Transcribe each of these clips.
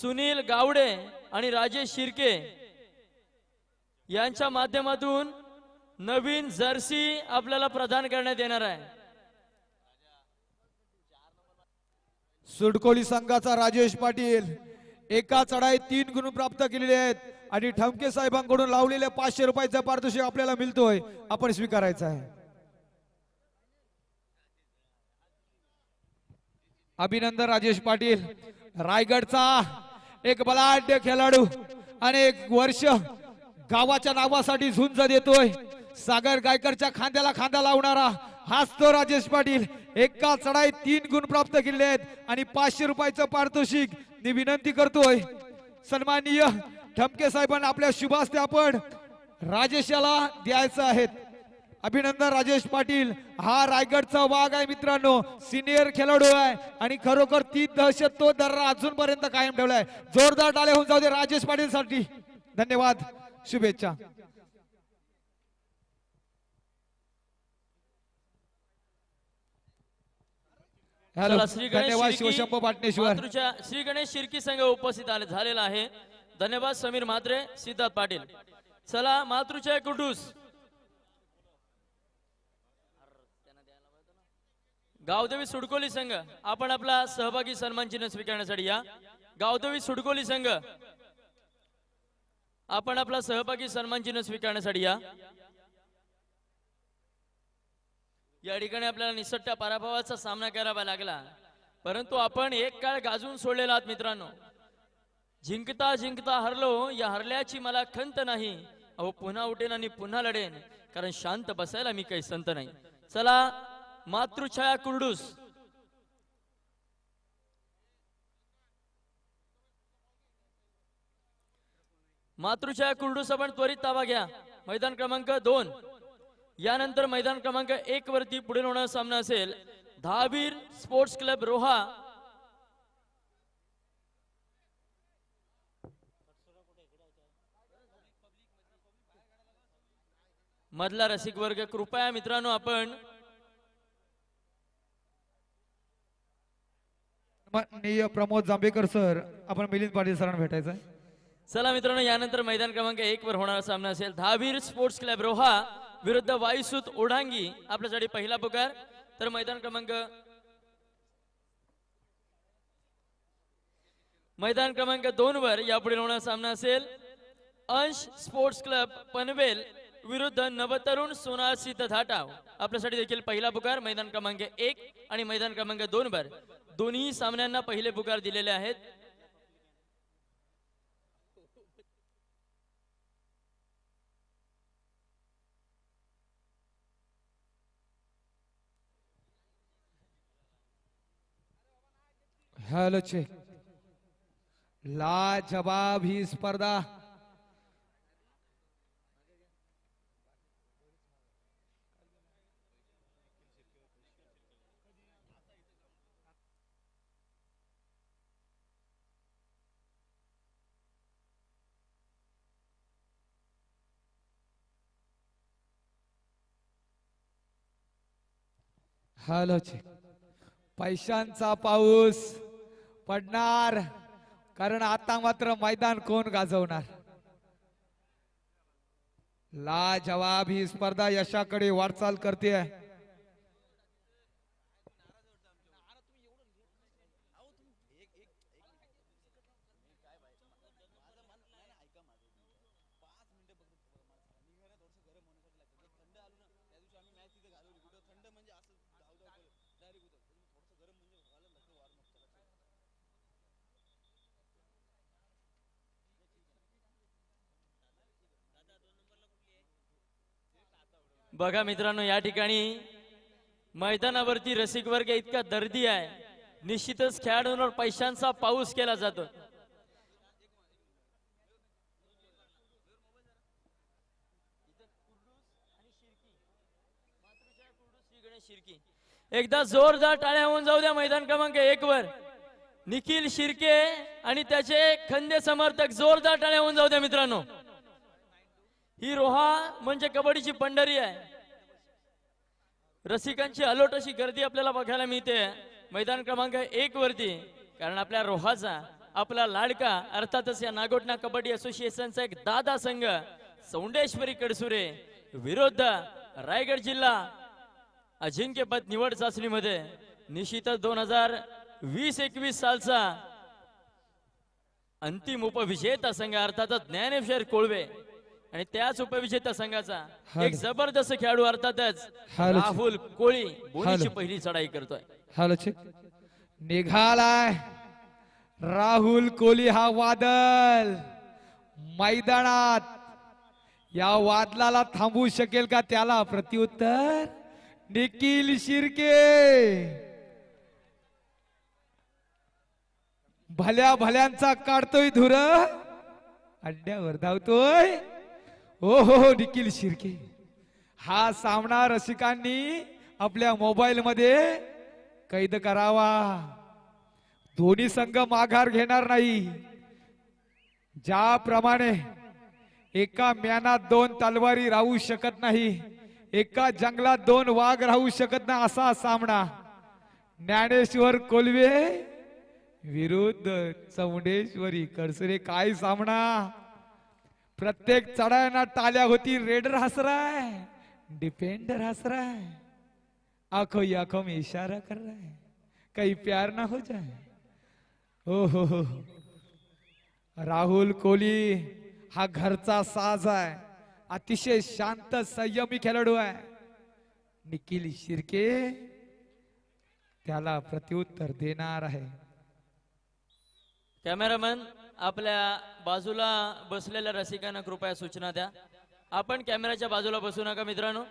सुनील गावडे आणि राजेश शिर्के यांच्या माध्यमातून नवीन जर्सी आपल्याला प्रदान करण्यात येणार आहे. सुडकोली संघाचा राजेश पाटील एका चढाईत तीन गुण प्राप्त केलेले आहेत आणि ठमके साहेबांकडून लावलेल्या पाचशे रुपयाचा पारितोषिक आपल्याला मिळतोय. आपण स्वीकारायचा आहे. अभिनंदन राजेश पाटील. रायगडचा एक बलाढ्य खेळाडू अनेक वर्ष गावाच्या नावासाठी झुंज देतोय. सागर गायकरच्या खांद्याला खांदा लावणारा हाच तो राजेश पाटील. एका चढाईत तीन गुण प्राप्त केले आहेत आणि पाचशे रुपयाचं पारितोषिक मी विनंती करतोय. सन्माननीय ठमके साहेबांना आपल्या शुभास्ते आपण राजेशाला द्यायचं आहेत. अभिनंदन राजेश पाटील. हा रायगडचा वाघ आहे मित्रांनो. सिनियर खेळाडू आहे. आणि खरोखर ती दहशत तो दर्रा अजूनपर्यंत कायम ठेवलाय. जोरदार टाळे होऊन जाऊ दे राजेश पाटील साठी धन्यवाद. शुभेच्छा. हॅलो श्री गणेश शिवशंभू पाटणेश्वर. श्री गणेश शिर्की संघ उपस्थित आले झालेला आहे. धन्यवाद समीर म्हात्रे सिद्धार्थ पाटील. चला मातृच्या कुटूस गावदेवी सुडकोली संघ आपण आपला सहभागी सन्मान चिन्ह स्वीकारण्यासाठी या. गावदेवी सुडकोली संघ आपण आपला सहभागी सन्मान चिन्ह स्वीकारण्यासाठी या. या ठिकाणी आपल्याला निसट्ट्या पराभवाचा सामना करावा लागला. परंतु आपण एक काळ गाजून सोडलेला आहात मित्रांनो. जिंकता जिंकता हरलो या हरल्याची मला खंत नाही. अहो पुन्हा उठेन आणि पुन्हा लढेन. कारण शांत बसायला मी काही संत नाही. चला मातृछाया कुर्डूस. मातृछाया कुर्डूस आपण त्वरित ताबा घ्या. मैदान क्रमांक दोन. यानंतर मैदान क्रमांक एक वरती पुढील होणारा सामना असेल. Dahaveer sports club Roha. मधला रसिक वर्ग कृपया मित्रांनो आपण माननीय प्रमोद जांभेकर सर आपण मिलिंद पाटील सरांना भेटायचं आहे चला मित्रांनो यानंतर मैदान क्रमांक एक वर होणारा सामना असेल. दहावीर स्पोर्ट्स क्लब रोहा विरुद्ध वायुसूत ओढांगी आपल्यासाठी पहिला पुकार. तर मैदान क्रमांक मैदान क्रमांक दोन वर यापुढे होणारा सामना असेल. अंश स्पोर्ट्स क्लब पनवेल विरुद्ध नवतरुण सोनासी सिद्ध धाटाव. आपल्यासाठी देखील पहिला पुकार मैदान क्रमांक एक आणि मैदान क्रमांक दोन वर. दोन्ही सामन्यांना पहिले पुकार दिलेले आहेत. हॅलो चे लाजवाब ही स्पर्धा. हॅलो पैशांचा पाऊस पडणार कारण आता मात्र मैदान कोण गाजवणार? ला जवाब ही स्पर्धा यशाकडे वाटचाल करते बघा मित्रांनो या ठिकाणी मैदानावरती रसिक वर्ग इतका दर्दी आहे. निश्चितच खेळाडूंवर पैशांचा पाऊस केला जातो. एकदा जोरदार टाळ्या होऊन जाऊ द्या मैदान क्रमांक एक वर. निखिल शिर्के आणि त्याचे खंदे समर्थक जोरदार टाळ्या होऊन जाऊ द्या मित्रांनो. ही रोहा म्हणजे कबड्डीची पंढरी आहे. रसिकांची अलोट अशी गर्दी आपल्याला बघायला मिळते. मैदान क्रमांक एक वरती. कारण आपल्या रोहाचा आपला लाडका अर्थातच या नागोटना कबड्डी असोसिएशनचा एक दादा संघ सौंडेश्वरी कडसुरे विरुद्ध रायगड जिल्हा अजिंक्यपद निवड चाचणीमध्ये. निश्चितच दोन हजार वीस एकवीस सालचा अंतिम उपविजेता संघ अर्थातच ज्ञानेश्वर कोळवे. आणि त्याच उपविजेता संघाचा एक. जबरदस्त खेळाडू अर्थातच हॅलो. राहुल कोळी हॅलो. पहिली चढाई करतोय. हॅलो निघालाय. राहुल कोहली हा वादल. मैदानात. या वादलाला थांबवू शकेल का त्याला प्रत्युत्तर? निखिल शिर्के. भल्या भल्यांचा काढतोय धुर. अड्ड्यावर धावतोय. ओ हो हो निखिल शिर्के. हा सामना रसिकांनी आपल्या मोबाईल मध्ये कैद करावा. दोन्ही संघ माघार घेणार नाही. ज्याप्रमाणे एका म्यानात दोन तलवारी राहू शकत नाही एका जंगलात दोन वाघ राहू शकत नाही असा सामना ज्ञानेश्वर कोलवे विरुद्ध चौंडेश्वरी कडसरे. काय सामना? प्रत्येक चढायना टाल्या होती. रेडर हसराय. डिपेंडर हसराय. आंखों ही आंखों में इशारा कर रहा है कहीं प्यार ना हो जाए ओ हो हो, हो हो राहुल कोहली हा घरचा साज आहे. अतिशय शांत संयमी खेळाडू आहे. निखिल शिर्के त्याला प्रत्युत्तर देणार आहे. कॅमेरामन आपल्या बाजूला बसलेल्या रसिकांना कृपया सूचना द्या. आपण कॅमेऱ्याच्या बाजूला बसू नका मित्रांनो.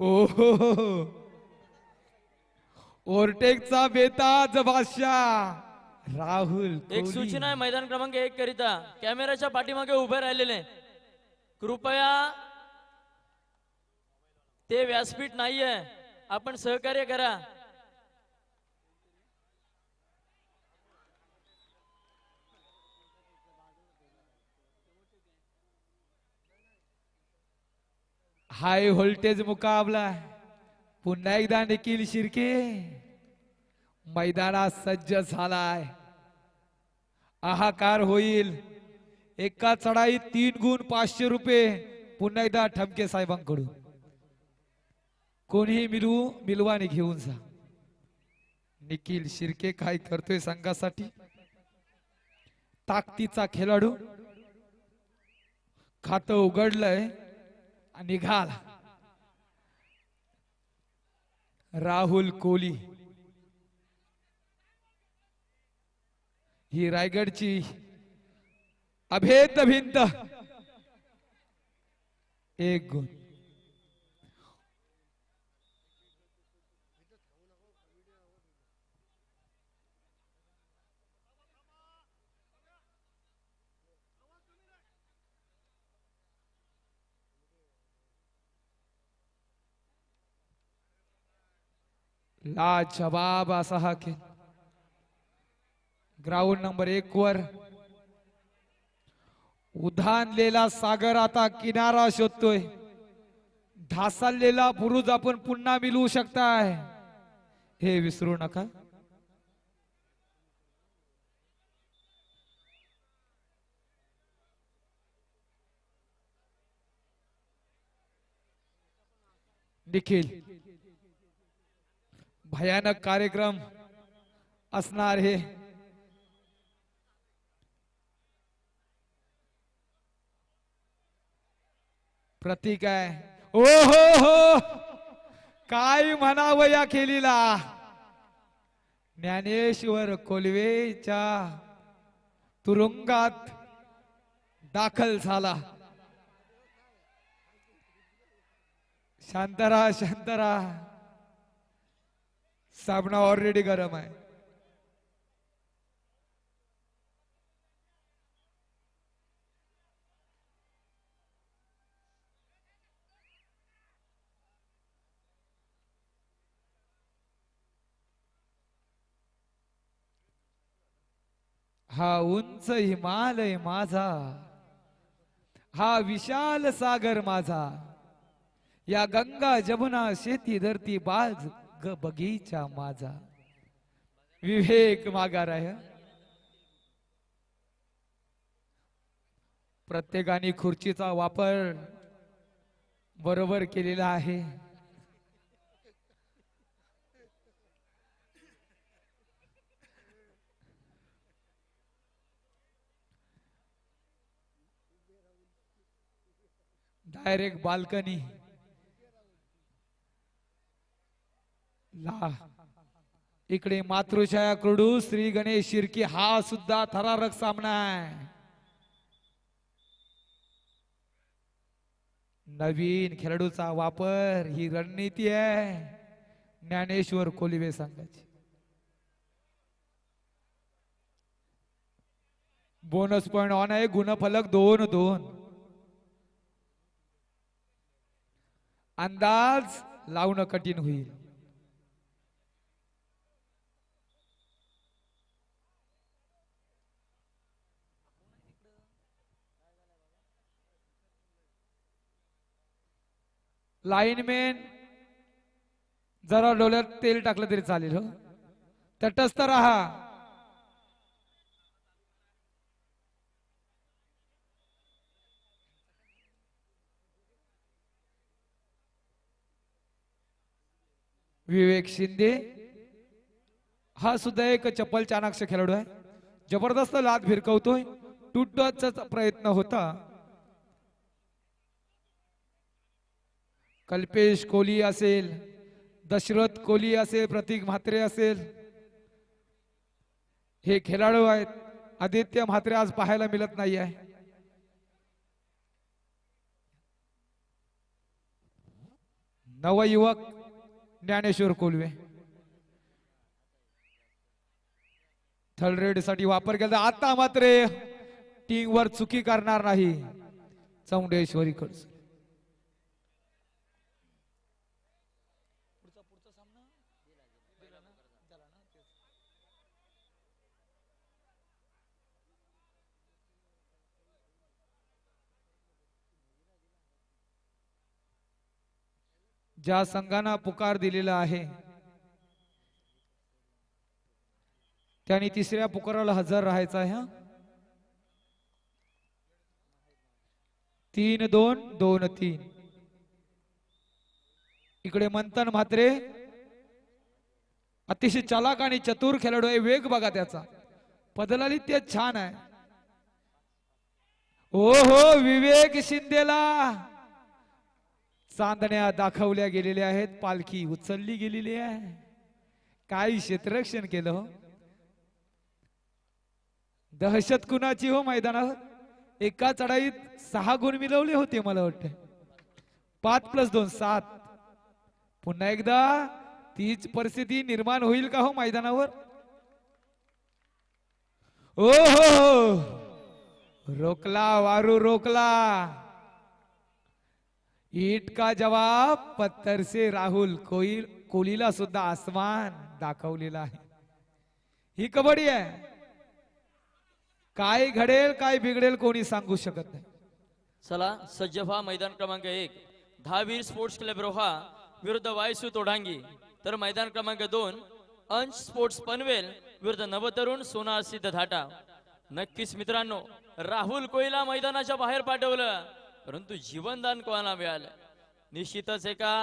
ओ. ओव्हरटेकचा बेताज बादशाह राहुल एक. सूचना आहे मैदान क्रमांक एक करिता. कॅमेऱ्याच्या पाठीमागे उभे राहिलेले. कृपया ते व्यासपीठ नाहीये. आपण सहकार्य करा. हाय व्होल्टेज मुकाबला. पुन्हा एकदा निखिल शिर्के. मैदानात सज्ज झालाय. आहाकार होईल. एका चढाईत तीन गुण पाचशे रुपये. पुन्हा एकदा ठमके साहेबांकडून. कोणीही मिलवू मिलवाने घेऊन जा. निखिल शिर्के काय करतोय संघासाठी? ताकदीचा खेळाडू. खातं उघडलंय. निघाला राहुल कोहली. ही रायगडची अभेद भिंत. एक गुण. लाजवाब असा हा खेळ ग्राउंड नंबर एक वर उधानलेला सागर आता किनारा शोधतोय. ढासळलेला बुरुज आपण पुन्हा मिळवू शकताय. हे विसरू नका. निखिल भयानक कार्यक्रम असणार हे. प्रतीक आहे. ओ हो हो. काय म्हणावं या खेलीला? ज्ञानेश्वर कोलवेच्या तुरुंगात दाखल झाला. शांतरा शांतरा. साबणा ऑलरेडी गरम आहे. हा उंच हिमालय माझा हा विशाल सागर माझा या गंगा जमुना शेती धरती बाज ग बगीचा माझा. विवेक माघार आहे. प्रत्येकाने खुर्चीचा वापर बरोबर केलेला आहे. Direct balcony. ला. इकडे मातृछाया कडू श्री गणेश शिर्की हा सुद्धा थरारक सामना आहे. नवीन खेळाडूचा वापर ही रणनीती आहे. ज्ञानेश्वर कोलिवे संघाची बोनस पॉइंट ऑन आहे गुणफलक दोन दोन. अंदाज लावणं कठीण होईल. लाईनमॅन जरा डोळ्यात तेल टाकलं तरी चालेल हो. तटस्थ राहा. विवेक शिंदे. हा सुद्धा एक चप्पल चाणाक्ष खेळाडू आहे. जबरदस्त लाद भिरकवतोय तुटचा प्रयत्न होता. कल्पेश कोहली असेल दशरथ कोहली असेल प्रतीक म्हात्रे असेल. हे खेळाडू आहेत. आदित्य म्हात्रे आज पाहायला मिळत नाही आहे नवयुवक ज्ञानेश्वर कोलवे. थर्ड रेडसाठी वापर केला. आता मात्र टीम वर चुकी करणार नाही. चौंडेश्वरी कडचं ज्या संघांना पुकार दिलेला आहे त्यांनी तिसऱ्या पुकाराला हजर राहायचा आहे तीन दोन दोन तीन. इकडे मंथन म्हात्रे अतिशय चालाक आणि चतुर खेळाडू आहे वेग बघा त्याचा. पदलाली ते छान आहे. हो हो विवेक शिंदेला. चांदण्या दाखवल्या गेलेल्या आहेत पालखी उचलली गेलेली आहे. काय क्षेत्ररक्षण केलं हो. दहशत कुणाची हो मैदानावर? एका चढाईत सहा गुण मिळवले होते मला वाटतं. पाच प्लस दोन सात. पुन्हा एकदा तीच परिस्थिती निर्माण होईल का हो मैदानावर? ओ हो हो. रोकला वारू रोकला ईट का जवाब? पत्थर से राहुल कोई कोलीला सुद्धा आसमान दाखवलेला आहे. ही कबड्डी आहे. काय घडेल काय बिघडेल कोणी सांगू शकत नाही. चला सज्ज व्हा मैदान क्रमांक एक. दहावीर स्पोर्ट्स क्लब रोहा विरुद्ध वायसू तोडांगी. तर मैदान क्रमांक दोन अंश स्पोर्ट्स पनवेल विरुद्ध नवतरुण सोना सिद्ध धाटा नक्कीच मित्रांनो राहुल कोयला मैदानाच्या बाहेर पाठवलं. परंतु जीवनदान कोणाला मिळालं? निश्चितच एका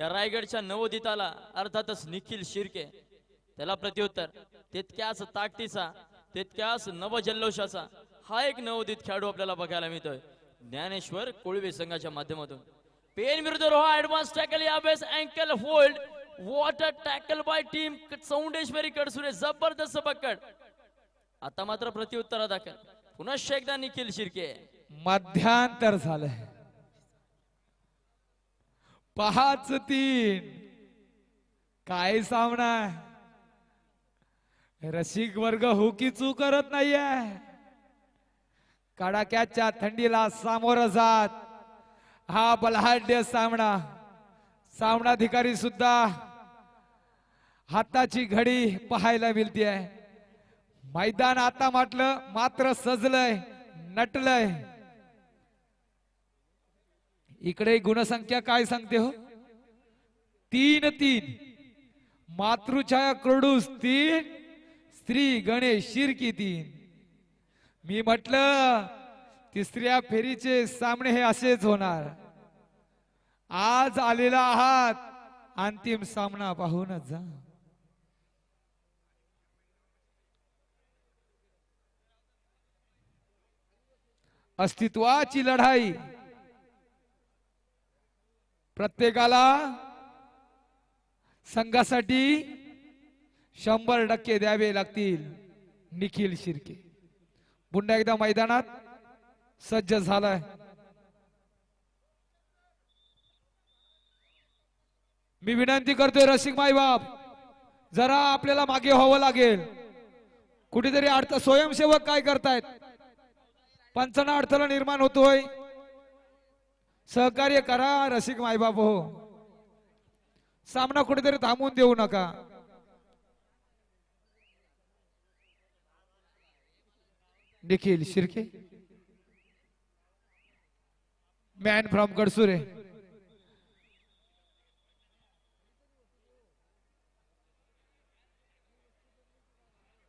या रायगडच्या नवोदिताला अर्थातच निखिल शिर्के त्याला प्रत्युत्तर तितक्याच ताकदीचा तितक्याच नवजल्लोषाचा हा एक नवोदित खेळाडू आपल्याला बघायला मिळतोय. ज्ञानेश्वर कोळवे संघाच्या माध्यमातून. पेन विरुद्ध रोहा ऍडव्हान्स टॅकल यावेळेस ankle hold water tackle by team Chaundeshwari Kadsure जबरदस्त पकड. आता मात्र प्रत्युत्तरा दाखल. पुन्हा एकदा निखिल शिर्के. मध्यांतर झालंय. पाच तीन. काय सामना रसिक वर्ग हुकी चू करत नाहीये? कडाक्याच्या थंडीला सामोरं जात. हा बलहाढ्य सामना. सामनाधिकारी सुद्धा हाताची घडी पाहायला मिळते मैदान आता म्हटलं मात्र सजलंय नटलंय. इकडे गुणसंख्या काय सांगते हो? तीन तीन. मातृछाया क्रोडूस तीन स्त्री गणेश शिरकी तीन. मी म्हटलं तिसऱ्या फेरीचे सामने हे असेच होणार. आज आलेला आहात अंतिम सामना पाहूनच जा. अस्तित्वाची लढाई. प्रत्येकाला संघासाठी शंभर टक्के द्यावे लागतील निखिल शिर्के. पुन्हा एकदा मैदानात सज्ज झालाय. मी विनंती करतोय रसिक माईबाप जरा आपल्याला मागे व्हावं लागेल. कुठेतरी अडथळा स्वयंसेवक काय करतायत? पंचना अडथळा निर्माण होतोय. सहकार्य करा रसिक मायबाप. हो सामना कुठेतरी थांबवून देऊ नका. निखिल शिर्के. मॅन फ्रॉम कडसुरे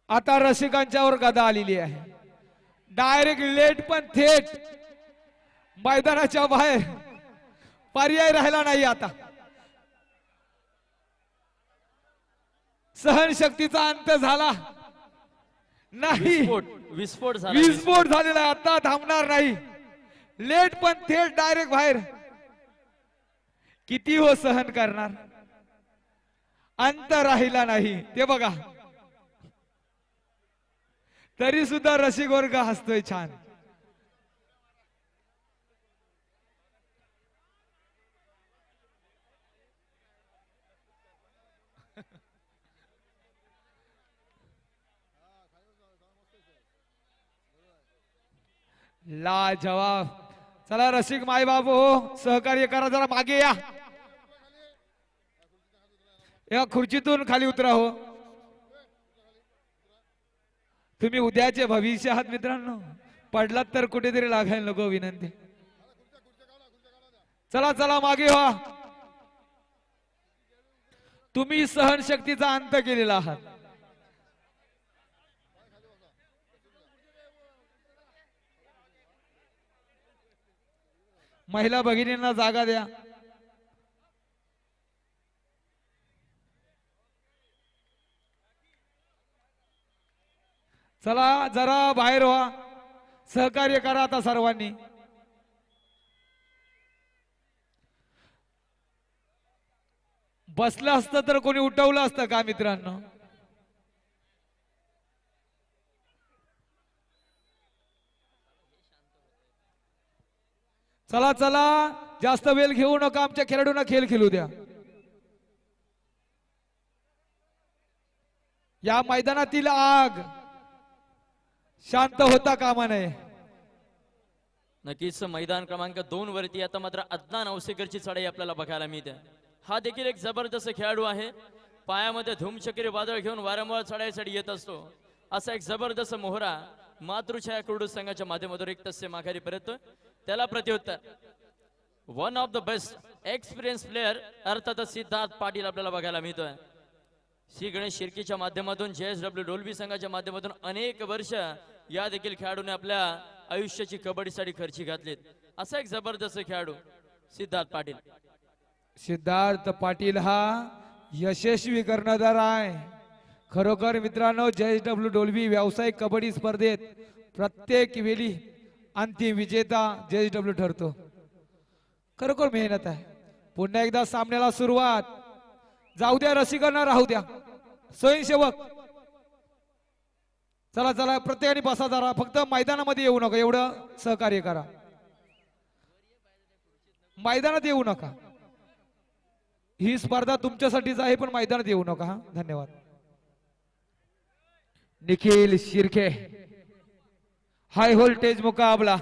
आता रसिकांच्यावर गदा आलेली आहे. डायरेक्ट लेट पण थेट मैदानाच्या बाहेर पर्याय राहिला नाही आता. सहनशक्तीचा अंत झाला. नाही. विस्फोट विस्फोट झाला विस्फोट झालेला आता थांबणार नाही. लेट पण थेट डायरेक्ट बाहेर. किती हो सहन करणार? अंत राहिला नाही. ते बघा. तरी सुद्धा रसिक वर्ग हसतोय छान. ला जवाब चला रसिक माय बाबू हो सहकार्य करा जरा मागे या. या खुर्चीतून खाली उतरा हो. तुम्ही उद्याचे भविष्य आहात मित्रांनो. पडलात तर कुठेतरी लागायला नको विनंती. चला चला मागे व्हा. तुम्ही सहनशक्तीचा अंत केलेला आहात. महिला भगिनींना जागा द्या. चला जरा बाहेर व्हा. सहकार्य करा आता सर्वांनी. बसलं असतं तर कोणी उठवलं असतं का मित्रांनो? चला चला. जास्त वेळ घेऊ नका आमच्या खेळाडूंना खेळ खेळू द्या. या मैदानातील आग शांत होता कामा नये. नक्कीच मैदान क्रमांक दोन वरती आता मात्र अदनान औसेकरची चढाई आपल्याला बघायला मिळते. हा देखील एक जबरदस्त खेळाडू आहे. पायामध्ये धूमचक्री वादळ घेऊन वारंवार चढाईसाठी येत असतो. असा एक जबरदस्त मोहरा मातृछाया क्रीडू संघाच्या माध्यमातून एक तस्य माघारी परत. त्याला प्रत्युत्तर. One of the best experience player अर्थातच सिद्धार्थ पाटील आपल्याला बघायला मिळतोय. श्री गणेश शिर्कीच्या माध्यमातून जे एस डब्ल्यू डोलबी संघाच्या माध्यमातून अनेक वर्ष या देखील खेळाडूने आपल्या आयुष्याची कबड्डीसाठी खर्ची घातलीत. असा एक जबरदस्त खेळाडू सिद्धार्थ पाटील. सिद्धार्थ पाटील हा यशस्वी कर्णधार आहे. खरोखर मित्रांनो जयेश डब्ल्यू डोलवी व्यावसायिक कबड्डी स्पर्धेत प्रत्येक वेळी अंतिम विजेता जयेश डब्ल्यू ठरतो. खरोखर मेहनत आहे. पुन्हा एकदा सामन्याला सुरुवात. जाऊ द्या रसिकांना राहू द्या. स्वयंसेवक. चला चला प्रत्येकाने बसा जरा. फक्त मैदानामध्ये येऊ नका. एवढं सहकार्य करा. मैदानात येऊ नका. ही स्पर्धा तुमच्यासाठीच आहे पण मैदानात येऊ नका. हा धन्यवाद. निखिल शिर्के हाय व्होल्टेज मुकाबला.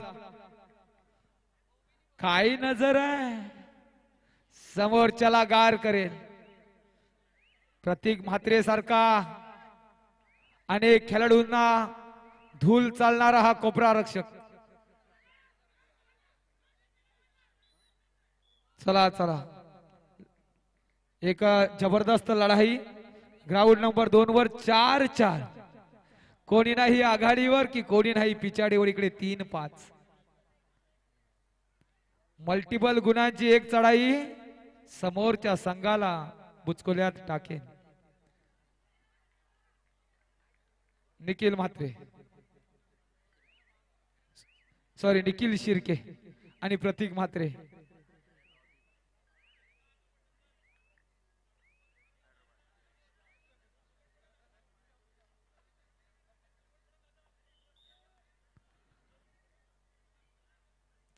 काही नजर आहे. समोरच्याला गार करेल. प्रतीक म्हात्रे सारखा अनेक खेळाडूंना धूल चालणारा हा कोपरा रक्षक. चला चला. एक जबरदस्त लढाई. ग्राउंड नंबर दोन वर चार चार. कोणी नाही आघाडीवर की कोणी नाही पिछाडीवर? इकडे तीन पाच. मल्टिपल गुणांची एक चढाई समोरच्या संघाला बुचकुल्यात टाकेन. निखिल म्हात्रे. सॉरी निखिल शिर्के आणि प्रतीक म्हात्रे.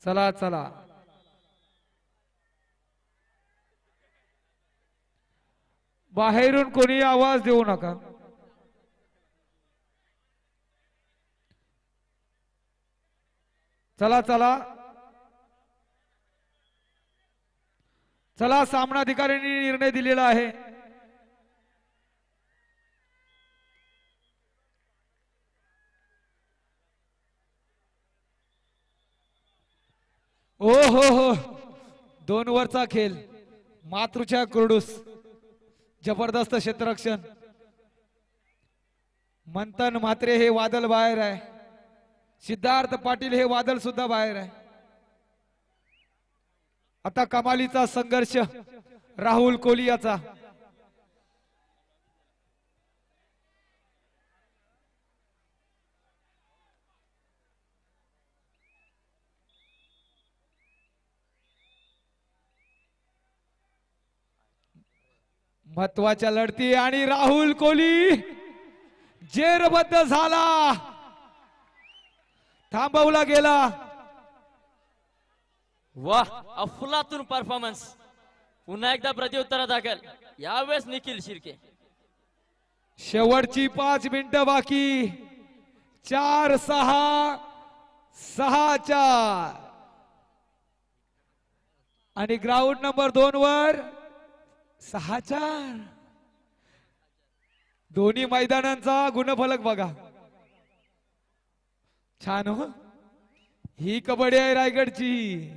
चला चला. बाहेरून कोणी आवाज देऊ नका. चला चला. चला सामनाधिकाऱ्यांनी निर्णय दिलेला आहे. ओ हो हो. दोन वरचा खेळ मातृच्या कुरडूस. जबरदस्त क्षेत्ररक्षण. मंथन मात्रे हे वादल बाहेर आहे. सिद्धार्थ पाटील हे वादल सुद्धा बाहेर आहे. आता कमालीचा संघर्ष. राहुल कोलियाचा महत्त्वाच्या लढती आणि राहुल कोहली जेरबद्ध झाला. थांबवला गेला. वाह अफलातून परफॉर्मन्स पुन्हा एकदा प्रत्युत्तरा दाखल. यावेळेस निखिल शिर्के. शेवटची पाच मिनिटं बाकी. चार सहा सहा चार. आणि ग्राउंड नंबर दोन वर सहा चार. दोन्ही मैदानांचा गुणफलक बघा. छान हो. ही कबड्डी आहे रायगडची.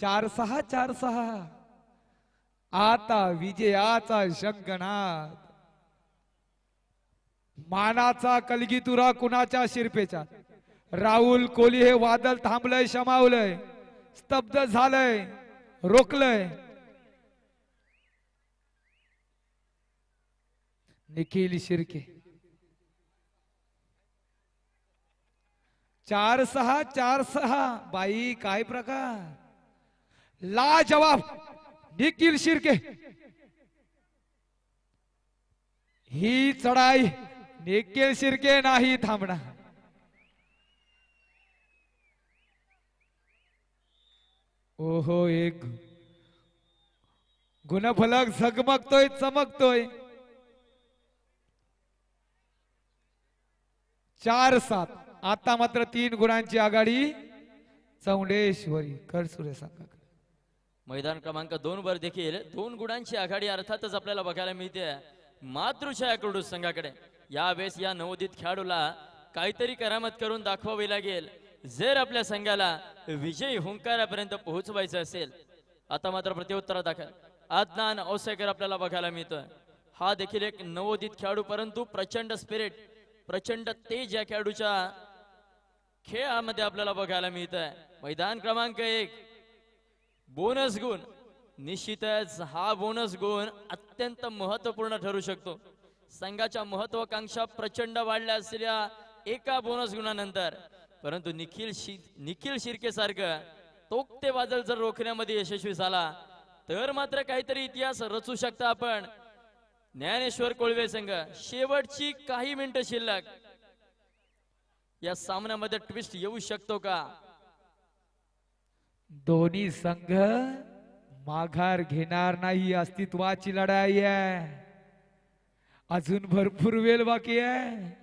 चार सहा चार सहा. आता विजयाचा शंकनाद मानाचा कलगीतुरा कुणाच्या शिरपेचा? राहुल कोहली हे वादळ थांबलंय शमावलंय. स्तब्ध झालंय रोखलंय. निखिल शिर्के. चार सहा चार सहा. बाई काय प्रकार? ला जवाब निखिल शिर्के. ही चढाई निखिल शिर्के नाही थांबणार. ओहो एक गुणफलक झगमगतोय चमकतोय. चार सात. आता मात्र तीन गुणांची आघाडी चौंडेश्वरी करसुरे संघाकडे मैदान क्रमांक दोन वर देखील दोन गुणांची आघाडी अर्थातच आपल्याला बघायला मिळते. मातृछाया कडू संघाकडे. यावेळेस या नवोदित खेळाडूला काहीतरी करामत करून दाखवावी लागेल. जर आपल्या संघाला विजयी हुंकारापर्यंत पोहोचवायचं असेल. आता मात्र प्रत्युत्तरा दाखल. आदनान औसेकर आपल्याला बघायला मिळतोय. हा देखील एक नवोदित खेळाडू परंतु प्रचंड स्पिरिट प्रचंड तेज या खेळाडूच्या खेळामध्ये आपल्याला बघायला मिळत आहे मैदान क्रमांक एक. बोनस गुण. निश्चितच हा बोनस गुण अत्यंत महत्त्वपूर्ण ठरू शकतो. संघाच्या महत्वाकांक्षा प्रचंड वाढल्या असलेल्या एका बोनस गुणानंतर परंतु निखिल शि निखिल शिर्के सारखं तोक्ते वादळ जर रोखण्यामध्ये यशस्वी झाला तर मात्र काहीतरी इतिहास रचू शकता आपण. ज्ञानेश्वर कोळवे संघ शेवटची काही मिनिटं शिल्लक. या सामन्यामध्ये ट्विस्ट येऊ शकतो का? दोन्ही संघ माघार घेणार नाही अस्तित्वाची लढाई आहे. अजून भरपूर वेळ बाकी आहे.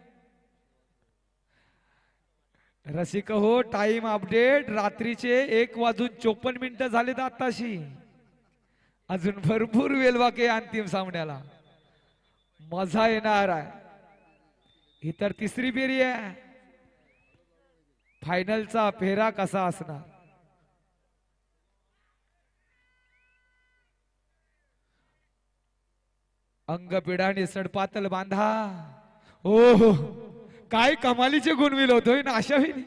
रसिक हो टाइम अपडेट रात्रीचे एक वाजून चोपन्न मिनिटं झालेत आताशी अजून भरपूर वेळ बाकी आहे अंतिम सामन्याला. मजा येणार आहे. ही तर तिसरी फेरी आहे. फायनलचा फेरा कसा असणार? अंगपिढाने सडपातल बांधा. हो हो काय कमालीचे गुणविल होतोय ना अशा होईल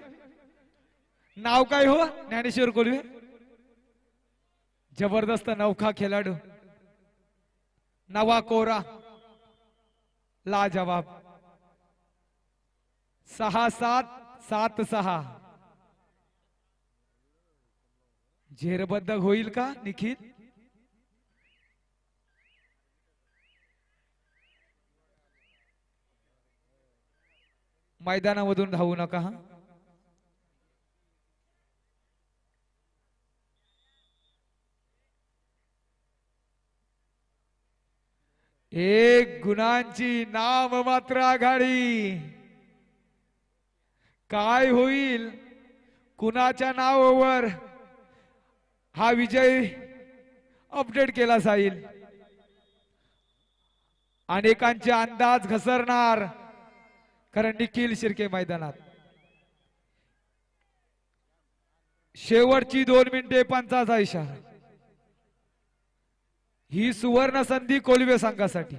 नाव काय हो ज्ञानेश्वर कोल्हे जबरदस्त नौखा खेळाडू. नवा कोरा. ला जवाब सहा सात सात सहा. झेरबद्ध होईल का निखिल? मैदानामधून धावू नका हा. एक गुणांची नाम मात्र आघाडी. काय होईल? कुणाच्या नावावर हा विजय अपडेट केला जाईल? अनेकांचे अंदाज घसरणार कारण निखिल शिर्के मैदानात. शेवटची दोन मिनिटे पंचाचा इशारा. ही सुवर्ण संधी कोलवे संघासाठी.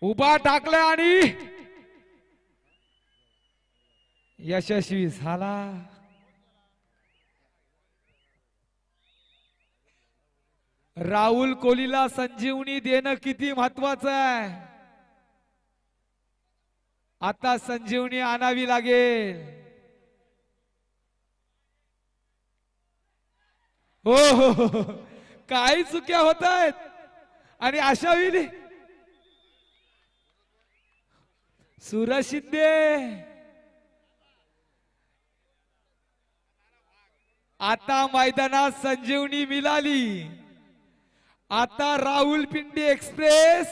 उभा टाकला आणि यशस्वी झाला. राहुल कोहलीला संजीवनी देणं किती महत्वाचं आहे. आता संजीवनी आणावी लागेल. हो, हो हो हो, काही चुक्या होत आहेत आणि अशा वेळी सूरज शिंदे. आता मैदानात संजीवनी मिळाली आता राहुल पिंडी एक्सप्रेस.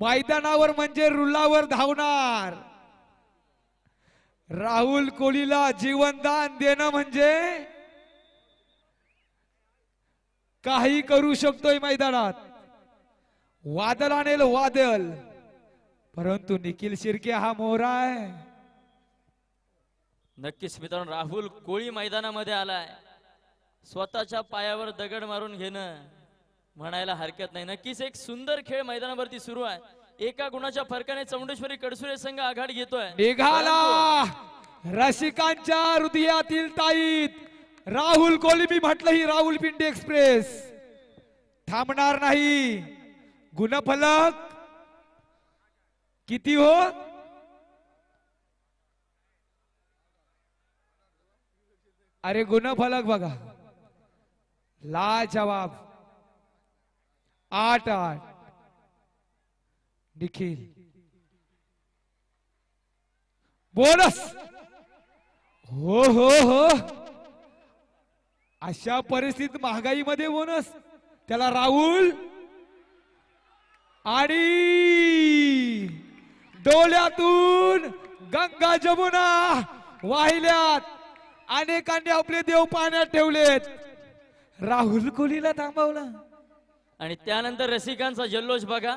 मैदानावर म्हणजे रुलावर धावणार. राहुल कोहलीला जीवनदान देणं म्हणजे काही करू शकतोय मैदानात. वादळ आणेल वादळ परंतु निखिल शिर्के हा मोहरा आहे. नक्कीच मित्रांनो राहुल कोळी मैदानामध्ये आलाय. स्वतःच्या पायावर दगड मारून घेणं म्हणायला हरकत नाही. नक्कीच एक सुंदर खेळ मैदानावरती सुरू आहे. एका गुणाच्या फरकाने चौंडेश्वरी कडसुरे संघ आघाडी घेतोय. निघाला. रसिकांच्या हृदयातील ताईत. राहुल कोलिबी मी म्हटलं ही राहुल पिंडी एक्सप्रेस. थांबणार नाही. गुणफलक किती हो? अरे गुणफलक बघा. ला जवाब आठ आठ. निखिल. बोनस. हो हो हो. अशा परिस्थितीत महागाईमध्ये बोनस. त्याला राहुल आणि डोळ्यातून गंगा जमुना वाहिल्यात. अनेकांनी आपले देव पाण्यात ठेवलेत. राहुल कोहलीला थांबवला. आणि त्यानंतर रसिकांचा जल्लोष बघा.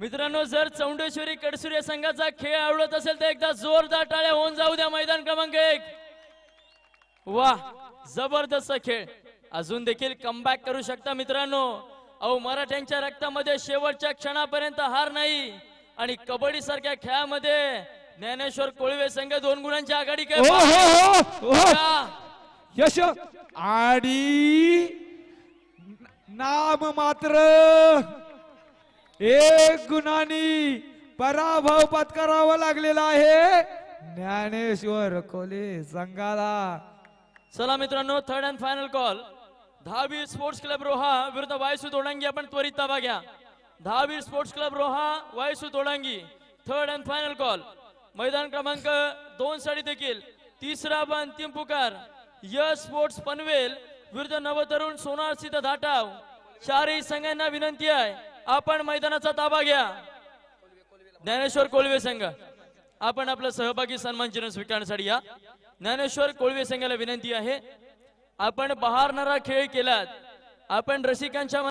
मित्रांनो जर चौंडेश्वरी कडसुरे संघाचा खेळ आवडत असेल तर एकदा जोरदार टाळ्या होऊन जाऊ द्या मैदान क्रमांक एक. वा जबरदस्त खेळ. अजून देखील कमबॅक करू शकता मित्रांनो. अहो मराठ्यांच्या रक्तामध्ये शेवटच्या क्षणापर्यंत हार नाही. आणि कबड्डी सारख्या खेळामध्ये ज्ञानेश्वर कोळवे संघ दोन गुणांची आघाडी काय हो हो हो. यश. आणि नाम मात्र एक गुणानी पराभव पत्करावा लागलेला आहे. ज्ञानेश्वर कोले संघाला चला मित्रांनो third and final call Dahaveer sports club Roha विरुद्ध वायसू तोडांगी. आपण त्वरित ताबा घ्या. दहावीर स्पोर्ट्स क्लब रोहा वायसू तोडांगी. थर्ड अँड फायनल कॉल मैदान क्रमांक दोन साठी देखील. तिसरा व अंतिम पुकार. यश स्पोर्ट्स पनवेल विरुद्ध नवतरुण सोनार सिद्ध धाटाव. चारही संघांना विनंती आहे आपण मैदानाचा ताबा घ्या. ज्ञानेश्वर कोळवे संघ. आपण आपलं सहभागी सन्मान चिन्ह स्वीकारण्यासाठी या. ज्ञानेश्वर कोळवे संघाला विनंती आहे. आपण बहारणारा खेळ केलात. आपण रसिकांच्या